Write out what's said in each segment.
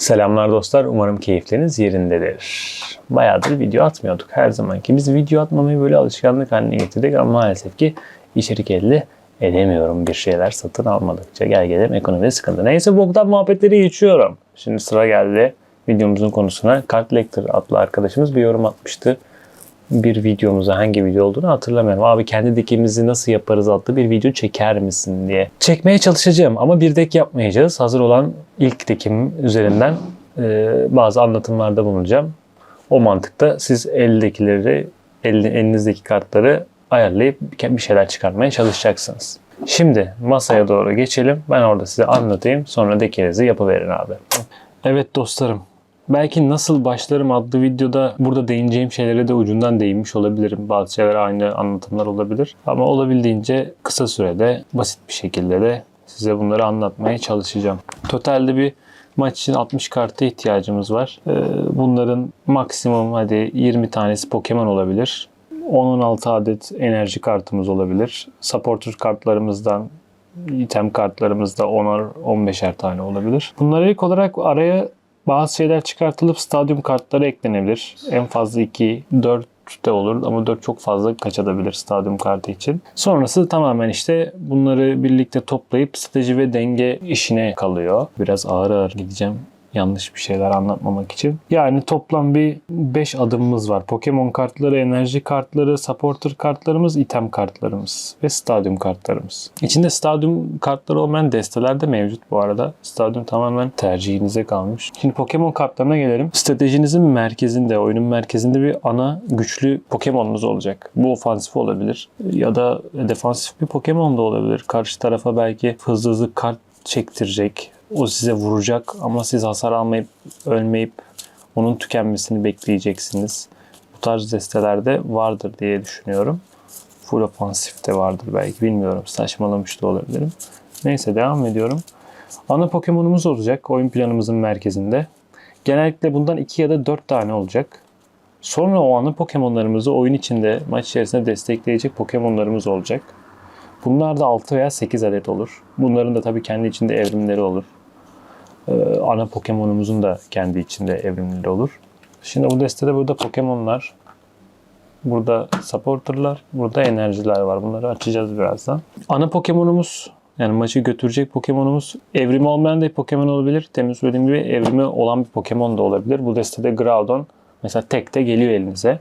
Selamlar dostlar. Umarım keyifleriniz yerindedir. Bayağıdır video atmıyorduk her zamanki. Biz video atmamayı böyle alışkanlık haline getirdik ama maalesef ki içerik elde edemiyorum bir şeyler satın almadıkça. Gel gelelim ekonomide sıkıntı. Neyse boktan muhabbetleri geçiyorum. Şimdi sıra geldi videomuzun konusuna. Kart Lecter adlı arkadaşımız bir yorum atmıştı. Bir videomuza hangi video olduğunu hatırlamıyorum. Abi kendi dekimizi nasıl yaparız adlı bir video çeker misin diye. Çekmeye çalışacağım ama bir dek yapmayacağız. Hazır olan ilk dekim üzerinden e, bazı anlatımlarda bulunacağım. O mantıkta siz eldekileri, el, elinizdeki kartları ayarlayıp bir şeyler çıkarmaya çalışacaksınız. Şimdi masaya doğru geçelim. Ben orada size anlatayım. Sonra dekinizi yapıverin abi. Evet dostlarım. Belki nasıl başlarım adlı videoda burada değineceğim şeylere de ucundan değinmiş olabilirim. Bazı şeyler aynı anlatımlar olabilir. Ama olabildiğince kısa sürede basit bir şekilde de size bunları anlatmaya çalışacağım. Totalde bir maç için 60 karta ihtiyacımız var. Ee, Bunların maksimum hadi 20 tanesi Pokemon olabilir. 10-16 adet enerji kartımız olabilir. Supporter kartlarımızdan item kartlarımızda 10'ar 15'er tane olabilir. Bunlara ilk olarak araya bazı şeyler çıkartılıp stadyum kartları eklenebilir. En fazla 2, 4 de olur ama 4 çok fazla kaçabilir stadyum kartı için. Sonrası tamamen işte bunları birlikte toplayıp strateji ve denge işine kalıyor. Biraz ağır ağır gideceğim yanlış bir şeyler anlatmamak için. Yani toplam bir 5 adımımız var. Pokemon kartları, enerji kartları, supporter kartlarımız, item kartlarımız ve stadyum kartlarımız. İçinde stadyum kartları olmayan desteler de mevcut bu arada. Stadyum tamamen tercihinize kalmış. Şimdi Pokemon kartlarına gelelim. Stratejinizin merkezinde, oyunun merkezinde bir ana güçlü Pokemon'unuz olacak. Bu ofansif olabilir ya da defansif bir Pokemon da olabilir. Karşı tarafa belki hızlı hızlı kart çektirecek o size vuracak ama siz hasar almayıp ölmeyip onun tükenmesini bekleyeceksiniz. Bu tarz destelerde vardır diye düşünüyorum. Full ofansif de vardır belki bilmiyorum. Saçmalamış da olabilirim. Neyse devam ediyorum. Ana Pokemon'umuz olacak oyun planımızın merkezinde. Genellikle bundan 2 ya da 4 tane olacak. Sonra o ana Pokemon'larımızı oyun içinde maç içerisinde destekleyecek Pokemon'larımız olacak. Bunlar da 6 veya 8 adet olur. Bunların da tabii kendi içinde evrimleri olur. Ee, ana Pokemon'umuzun da kendi içinde evrimleri olur. Şimdi bu destede burada Pokemon'lar, burada supporter'lar, burada enerjiler var. Bunları açacağız birazdan. Ana Pokemon'umuz yani maçı götürecek Pokemon'umuz evrimi olmayan da bir Pokemon olabilir. Temin söylediğim gibi evrimi olan bir Pokemon da olabilir. Bu destede Groudon mesela tek de geliyor elinize.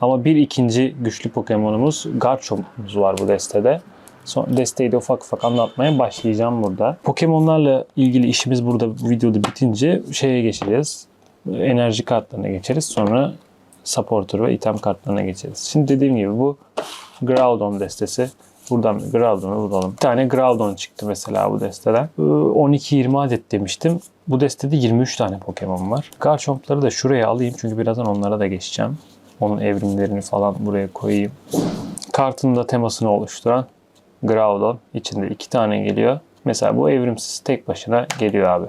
Ama bir ikinci güçlü Pokemon'umuz Garchomp'umuz var bu destede. Son desteği de ufak ufak anlatmaya başlayacağım burada. Pokemon'larla ilgili işimiz burada videoda bitince şeye geçeceğiz. Enerji kartlarına geçeriz. Sonra supporter ve item kartlarına geçeriz. Şimdi dediğim gibi bu Groudon destesi. Buradan bir Groudon'u bulalım. Bir tane Groudon çıktı mesela bu desteden. Ee, 12-20 adet demiştim. Bu destede 23 tane Pokemon var. Garchomp'ları da şuraya alayım çünkü birazdan onlara da geçeceğim. Onun evrimlerini falan buraya koyayım. Kartın da temasını oluşturan Groudon içinde iki tane geliyor. Mesela bu evrimsiz tek başına geliyor abi.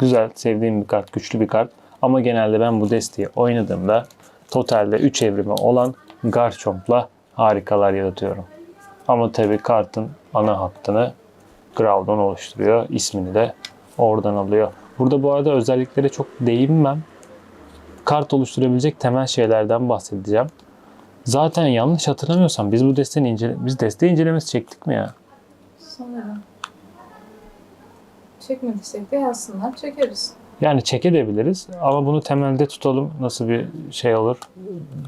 Güzel, sevdiğim bir kart, güçlü bir kart. Ama genelde ben bu desteği oynadığımda totalde 3 evrimi olan Garchomp'la harikalar yaratıyorum. Ama tabii kartın ana hattını Groudon oluşturuyor. İsmini de oradan alıyor. Burada bu arada özelliklere çok değinmem. Kart oluşturabilecek temel şeylerden bahsedeceğim. Zaten yanlış hatırlamıyorsam biz bu desteğin incele biz desteği incelemesi çektik mi ya? Sanırım. Çekmediysek de yazsınlar çekeriz. Yani çekebiliriz ama bunu temelde tutalım. Nasıl bir şey olur,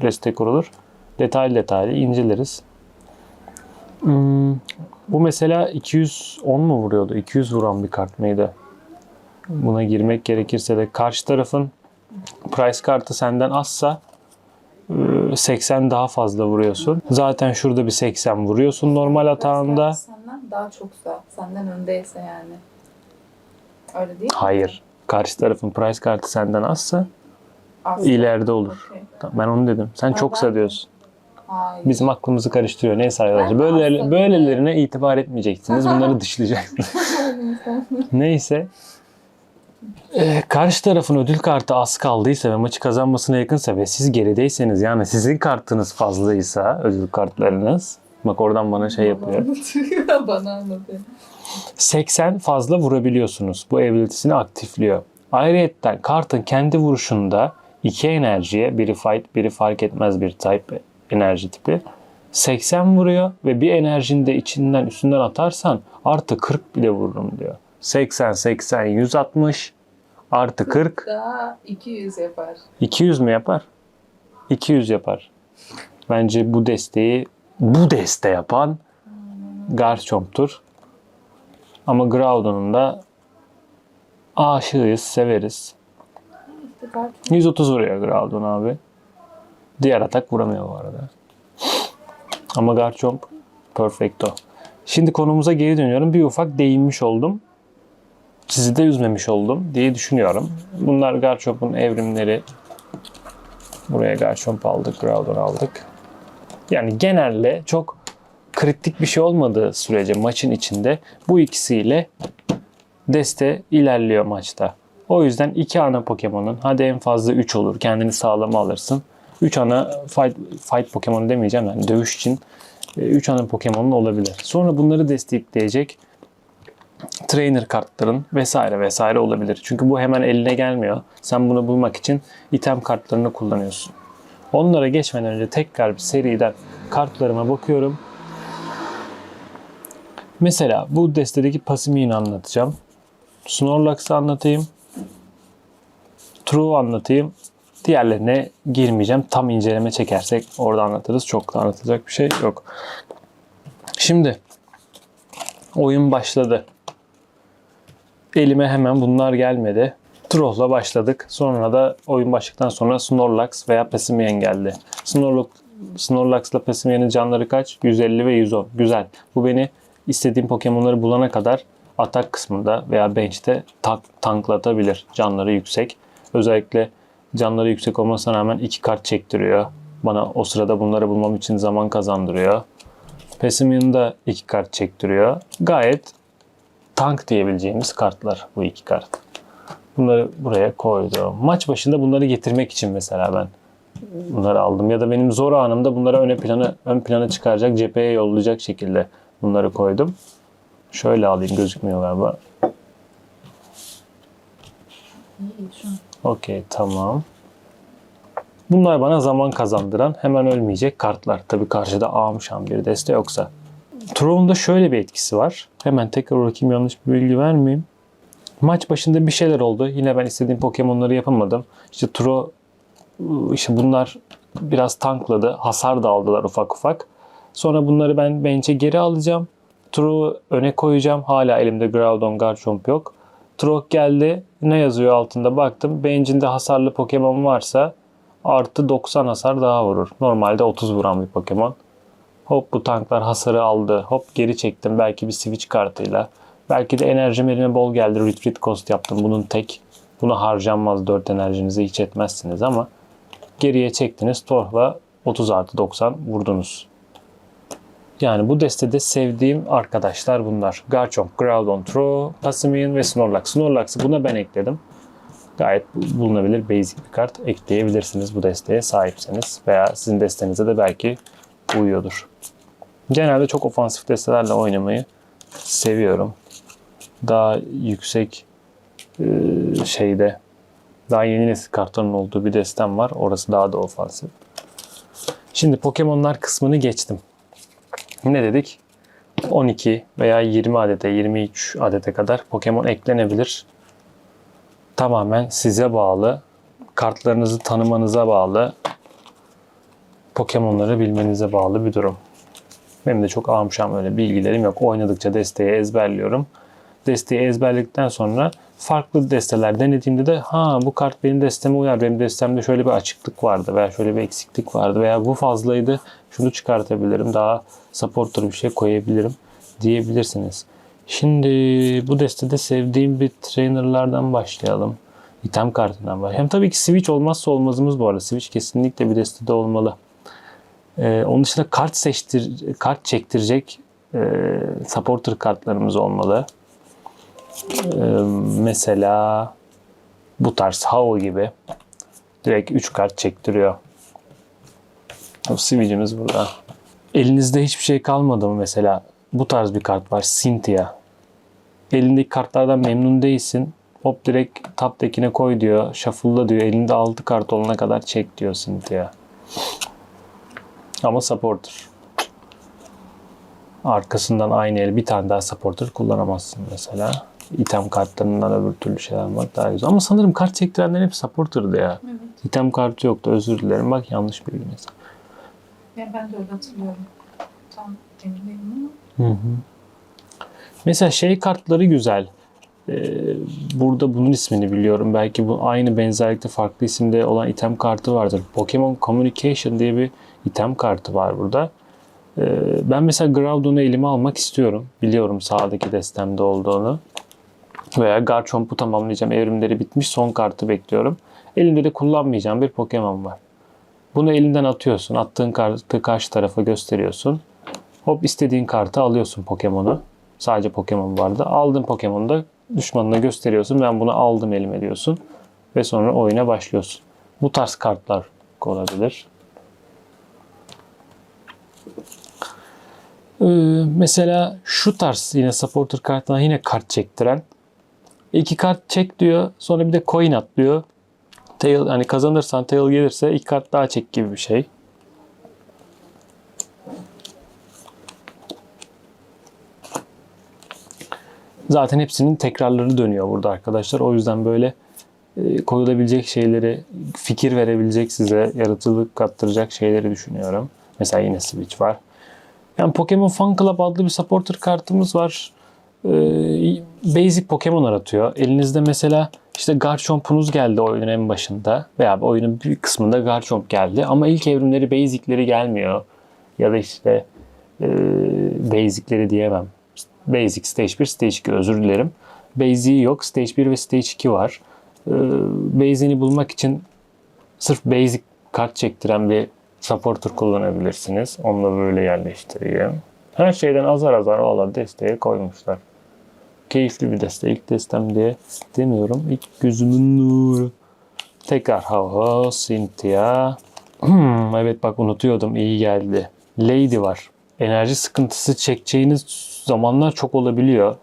destek olur. Detaylı detaylı inceleriz. Hmm, bu mesela 210 mu vuruyordu? 200 vuran bir kart mıydı? Buna girmek gerekirse de karşı tarafın price kartı senden azsa 80 daha fazla vuruyorsun. Zaten şurada bir 80 vuruyorsun normal atağında. Senden daha çoksa, senden öndeyse yani. Öyle değil mi? Hayır. Karşı tarafın price kartı senden azsa Az. ileride olur. Okey. Ben onu dedim. Sen çoksa diyorsun. Hayır. Bizim aklımızı karıştırıyor. Neyse arkadaşlar. Ben Böyle, aslında- böylelerine itibar etmeyeceksiniz. Bunları dışlayacaksınız. Neyse. Ee, karşı tarafın ödül kartı az kaldıysa ve maçı kazanmasına yakınsa ve siz gerideyseniz yani sizin kartınız fazlaysa ödül kartlarınız bak oradan bana şey yapıyor. Bana anlatıyor. 80 fazla vurabiliyorsunuz. Bu ability'sini aktifliyor. Ayrıyetten kartın kendi vuruşunda iki enerjiye, biri fight, biri fark etmez bir type enerji tipi. 80 vuruyor ve bir enerjini de içinden üstünden atarsan artı 40 bile vururum diyor. 80, 80, 160 artı 40 Daha 200 yapar. 200 mü yapar? 200 yapar. Bence bu desteği bu deste yapan Garchomp'tur. Ama Groudon'un da aşığıyız, severiz. İşte kart 130 vuruyor Groudon abi. Diğer atak vuramıyor bu arada. Ama Garchomp perfecto. Şimdi konumuza geri dönüyorum. Bir ufak değinmiş oldum. Sizi de üzmemiş oldum diye düşünüyorum. Bunlar Garchomp'un evrimleri. Buraya Garchomp aldık, Groudon aldık. Yani genelde çok kritik bir şey olmadığı sürece maçın içinde bu ikisiyle deste ilerliyor maçta. O yüzden iki ana Pokemon'un hadi en fazla 3 olur. Kendini sağlama alırsın. 3 ana fight, fight Pokemon demeyeceğim yani dövüş için 3 ana Pokemon'un olabilir. Sonra bunları destekleyecek trainer kartların vesaire vesaire olabilir. Çünkü bu hemen eline gelmiyor. Sen bunu bulmak için item kartlarını kullanıyorsun. Onlara geçmeden önce tekrar bir seriden kartlarıma bakıyorum. Mesela bu destedeki Passimian'ı anlatacağım. Snorlax'ı anlatayım. True anlatayım. Diğerlerine girmeyeceğim. Tam inceleme çekersek orada anlatırız. Çok da anlatacak bir şey yok. Şimdi oyun başladı. Elime hemen bunlar gelmedi. Troll'la başladık. Sonra da oyun başladıktan sonra Snorlax veya Passimian geldi. Snorlax, Snorlax'la Passimian'ın canları kaç? 150 ve 110. Güzel. Bu beni istediğim Pokemon'ları bulana kadar atak kısmında veya bench'te tank, tanklatabilir. Canları yüksek. Özellikle canları yüksek olmasına rağmen iki kart çektiriyor. Bana o sırada bunları bulmam için zaman kazandırıyor. Passimian da iki kart çektiriyor. Gayet tank diyebileceğimiz kartlar bu iki kart. Bunları buraya koydum. Maç başında bunları getirmek için mesela ben bunları aldım. Ya da benim zor anımda bunları öne plana, ön plana çıkaracak, cepheye yollayacak şekilde bunları koydum. Şöyle alayım gözükmüyor galiba. Okey tamam. Bunlar bana zaman kazandıran hemen ölmeyecek kartlar. Tabii karşıda ağmışan bir deste yoksa. Throw'un da şöyle bir etkisi var. Hemen tekrar bakayım yanlış bir bilgi vermeyeyim. Maç başında bir şeyler oldu. Yine ben istediğim Pokemon'ları yapamadım. İşte Throw işte bunlar biraz tankladı. Hasar da aldılar ufak ufak. Sonra bunları ben bench'e geri alacağım. True öne koyacağım. Hala elimde Groudon, Garchomp yok. Trok geldi. Ne yazıyor altında baktım. Bench'inde hasarlı Pokemon varsa artı 90 hasar daha vurur. Normalde 30 vuran bir Pokemon. Hop bu tanklar hasarı aldı. Hop geri çektim. Belki bir switch kartıyla. Belki de enerjim elime bol geldi. Retreat cost yaptım. Bunun tek. Buna harcanmaz. 4 enerjinizi hiç etmezsiniz ama geriye çektiniz. Torh'la 30 artı 90 vurdunuz. Yani bu destede sevdiğim arkadaşlar bunlar. Garchomp, Groudon, Tro, Passimian ve Snorlax. Snorlax'ı buna ben ekledim. Gayet bulunabilir basic bir kart ekleyebilirsiniz bu desteye sahipseniz. Veya sizin destenize de belki uyuyordur. Genelde çok ofansif destelerle oynamayı seviyorum. Daha yüksek e, şeyde daha yeni nesil kartların olduğu bir destem var. Orası daha da ofansif. Şimdi Pokemon'lar kısmını geçtim. Ne dedik? 12 veya 20 adete, 23 adete kadar Pokemon eklenebilir. Tamamen size bağlı. Kartlarınızı tanımanıza bağlı. Pokemon'ları bilmenize bağlı bir durum. Benim de çok amşam öyle bilgilerim yok. Oynadıkça desteği ezberliyorum. Desteği ezberledikten sonra farklı desteler denediğimde de ha bu kart benim desteme uyar. Benim destemde şöyle bir açıklık vardı veya şöyle bir eksiklik vardı veya bu fazlaydı. Şunu çıkartabilirim. Daha supporter bir şey koyabilirim diyebilirsiniz. Şimdi bu destede sevdiğim bir trainerlardan başlayalım. İtem kartından başlayalım. Hem tabii ki Switch olmazsa olmazımız bu arada. Switch kesinlikle bir destede olmalı. Ee, onun dışında kart seçtir, kart çektirecek e, supporter kartlarımız olmalı. Ee, mesela bu tarz Hao gibi direkt 3 kart çektiriyor. O Switch'imiz burada. Elinizde hiçbir şey kalmadı mı mesela? Bu tarz bir kart var. Cynthia. Elindeki kartlardan memnun değilsin. Hop direkt top deck'ine koy diyor. Shuffle'la diyor. Elinde 6 kart olana kadar çek diyor Cynthia. Ama supporter. Arkasından aynı el bir tane daha supporter kullanamazsın mesela. İtem kartlarından öbür türlü şeyler almak daha güzel. Ama sanırım kart çektirenler hep supporter'dı ya. Evet. İtem kartı yoktu özür dilerim. Bak yanlış bilgi mesela. Ya ben de öyle hatırlıyorum. Tam emin değilim ama. Hı hı. Mesela şey kartları güzel. Ee, burada bunun ismini biliyorum. Belki bu aynı benzerlikte farklı isimde olan item kartı vardır. Pokemon Communication diye bir item kartı var burada. Ee, ben mesela Groudon'u elime almak istiyorum. Biliyorum sağdaki destemde olduğunu. Veya Garchomp'u tamamlayacağım. Evrimleri bitmiş. Son kartı bekliyorum. Elimde de kullanmayacağım bir Pokemon var. Bunu elinden atıyorsun. Attığın kartı karşı tarafa gösteriyorsun. Hop istediğin kartı alıyorsun Pokemon'u. Sadece Pokemon vardı. Aldın Pokemon'u da düşmanına gösteriyorsun. Ben bunu aldım elime diyorsun. Ve sonra oyuna başlıyorsun. Bu tarz kartlar olabilir. Ee, mesela şu tarz yine supporter kartına yine kart çektiren. iki kart çek diyor. Sonra bir de coin at diyor. Tail hani kazanırsan tail gelirse iki kart daha çek gibi bir şey. Zaten hepsinin tekrarları dönüyor burada arkadaşlar. O yüzden böyle e, koyulabilecek şeyleri, fikir verebilecek size, yaratıcılık kattıracak şeyleri düşünüyorum. Mesela yine Switch var. Yani Pokemon Fan Club adlı bir supporter kartımız var. Ee, basic Pokemon aratıyor. Elinizde mesela işte Garchomp'unuz geldi oyunun en başında veya oyunun bir kısmında Garchomp geldi ama ilk evrimleri basic'leri gelmiyor. Ya da işte e, basic'leri diyemem. Basic Stage 1, Stage 2 özür dilerim. Basic'i yok. Stage 1 ve Stage 2 var. Ee, Basic'ini bulmak için sırf basic kart çektiren bir supporter kullanabilirsiniz. Onu da böyle yerleştireyim. Her şeyden azar azar valla desteğe koymuşlar. Keyifli bir deste. İlk destem diye demiyorum. İlk gözümün nuru. Tekrar Hava, Cynthia. Evet bak unutuyordum. İyi geldi. Lady var. Enerji sıkıntısı çekeceğiniz zamanlar çok olabiliyor.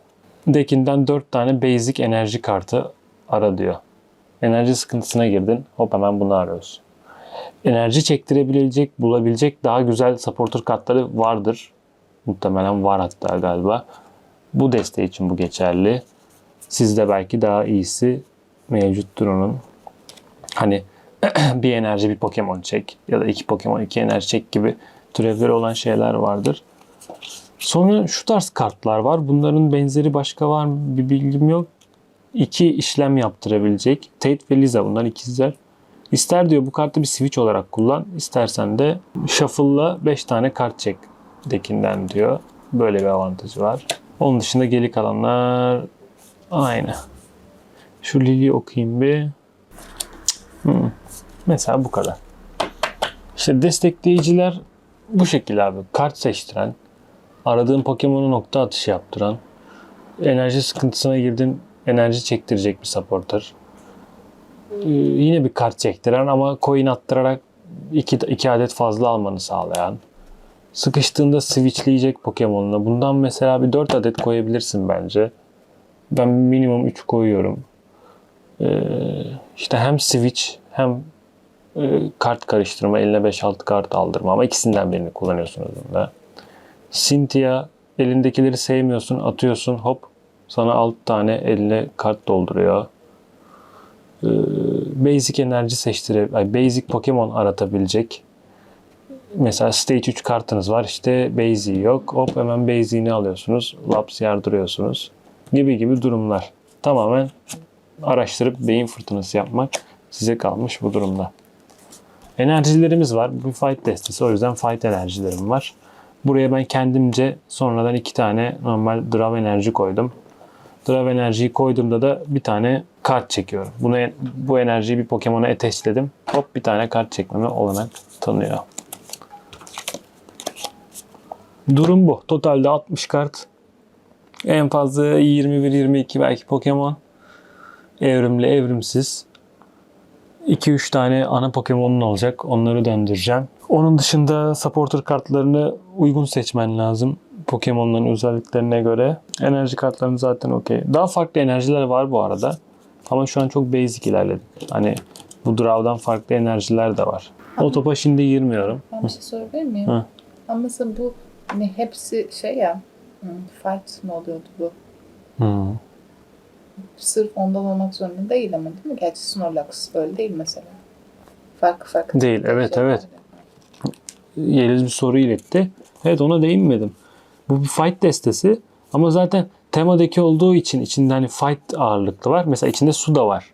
Dekinden 4 tane basic enerji kartı ara diyor. Enerji sıkıntısına girdin. Hop hemen bunu arıyorsun. Enerji çektirebilecek, bulabilecek daha güzel supporter kartları vardır. Muhtemelen var hatta galiba. Bu deste için bu geçerli. Sizde belki daha iyisi mevcuttur onun. Hani bir enerji bir Pokemon çek ya da iki Pokemon iki enerji çek gibi türevleri olan şeyler vardır. Sonra şu tarz kartlar var. Bunların benzeri başka var mı bir bilgim yok. İki işlem yaptırabilecek. Tate ve Liza bunlar ikizler. İster diyor bu kartı bir switch olarak kullan. İstersen de shuffle'la 5 tane kart çek dekinden diyor. Böyle bir avantajı var. Onun dışında geri kalanlar aynı. Şu Lili'yi okuyayım bir. Hmm. Mesela bu kadar. İşte destekleyiciler bu şekilde abi. Kart seçtiren, aradığın Pokemon'u nokta atışı yaptıran, enerji sıkıntısına girdin, enerji çektirecek bir supporter. Ee, yine bir kart çektiren ama coin attırarak iki, iki adet fazla almanı sağlayan. Sıkıştığında switchleyecek Pokemon'una. Bundan mesela bir 4 adet koyabilirsin bence. Ben minimum 3 koyuyorum. Ee, işte hem switch hem kart karıştırma, eline 5-6 kart aldırma ama ikisinden birini kullanıyorsunuz bunda. Cynthia elindekileri sevmiyorsun, atıyorsun hop sana 6 tane eline kart dolduruyor. Ee, basic enerji seçtire, basic Pokemon aratabilecek. Mesela Stage 3 kartınız var işte Basic'i yok. Hop hemen Basic'ini alıyorsunuz. Laps yardırıyorsunuz. Gibi gibi durumlar. Tamamen araştırıp beyin fırtınası yapmak size kalmış bu durumda. Enerjilerimiz var. Bu fight destesi. O yüzden fight enerjilerim var. Buraya ben kendimce sonradan iki tane normal draw enerji koydum. Draw enerjiyi koyduğumda da bir tane kart çekiyorum. Bunu bu enerjiyi bir Pokemon'a ateşledim. Hop bir tane kart çekmeme olanak tanıyor. Durum bu. Totalde 60 kart. En fazla 21-22 belki Pokemon. Evrimli, evrimsiz. 2-3 tane ana Pokemon'un olacak. Onları döndüreceğim. Onun dışında supporter kartlarını uygun seçmen lazım. Pokemon'ların özelliklerine göre. Enerji kartlarını zaten okey. Daha farklı enerjiler var bu arada. Ama şu an çok basic ilerledik. Hani bu draw'dan farklı enerjiler de var. O topa şimdi girmiyorum. Ben bir şey sorabilir miyim? Hı. Ama mesela bu hani hepsi şey ya hmm, fight mı oluyordu bu? Hmm. Sırf ondan olmak zorunda değil ama değil mi? Gerçi Snorlax öyle değil mesela. Farklı farklı. Değil, evet, evet. var. Yeliz bir soru iletti. Evet ona değinmedim. Bu bir fight destesi ama zaten temadaki olduğu için içinde hani fight ağırlıklı var. Mesela içinde su da var.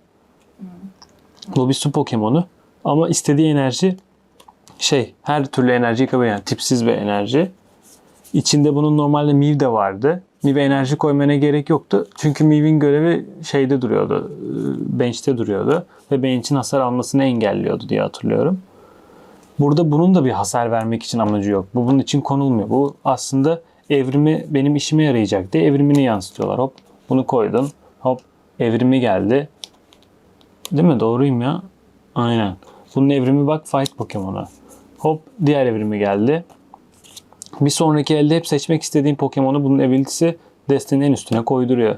Bu bir su Pokemonu ama istediği enerji şey her türlü enerjiyi kabul yani tipsiz bir enerji. İçinde bunun normalde Miv de vardı. Miv'e enerji koymana gerek yoktu. Çünkü Miv'in görevi şeyde duruyordu. e, Bench'te duruyordu. Ve Bench'in hasar almasını engelliyordu diye hatırlıyorum. Burada bunun da bir hasar vermek için amacı yok. Bu bunun için konulmuyor. Bu aslında evrimi benim işime yarayacak diye evrimini yansıtıyorlar. Hop bunu koydun. Hop evrimi geldi. Değil mi? Doğruyum ya. Aynen. Bunun evrimi bak Fight Pokemon'a. Hop diğer evrimi geldi. Bir sonraki elde hep seçmek istediğin Pokemon'u bunun ability'si destenin en üstüne koyduruyor.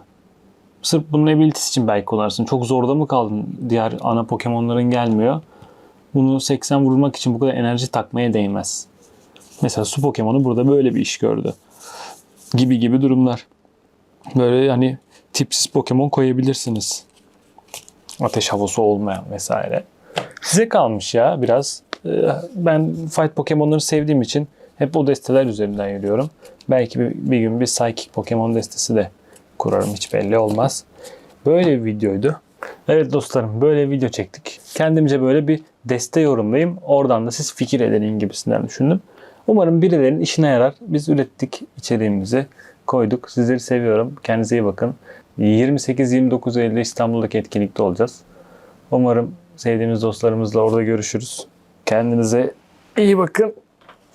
Sırf bunun ability'si için belki kullanırsın. Çok zorda mı kaldın? Diğer ana Pokemon'ların gelmiyor. Bunu 80 vurmak için bu kadar enerji takmaya değmez. Mesela su Pokemon'u burada böyle bir iş gördü. Gibi gibi durumlar. Böyle hani tipsiz Pokemon koyabilirsiniz. Ateş havası olmayan vesaire. Size kalmış ya biraz. Ee, Ben Fight Pokemon'ları sevdiğim için hep o desteler üzerinden yürüyorum. Belki bir, bir gün bir Psychic Pokemon destesi de kurarım hiç belli olmaz. Böyle bir videoydu. Evet dostlarım böyle bir video çektik. Kendimce böyle bir deste yorumlayayım. Oradan da siz fikir edin gibisinden düşündüm. Umarım birilerinin işine yarar. Biz ürettik içeriğimizi koyduk. Sizleri seviyorum. Kendinize iyi bakın. 28-29 Eylül'de İstanbul'daki etkinlikte olacağız. Umarım sevdiğimiz dostlarımızla orada görüşürüz. Kendinize iyi bakın.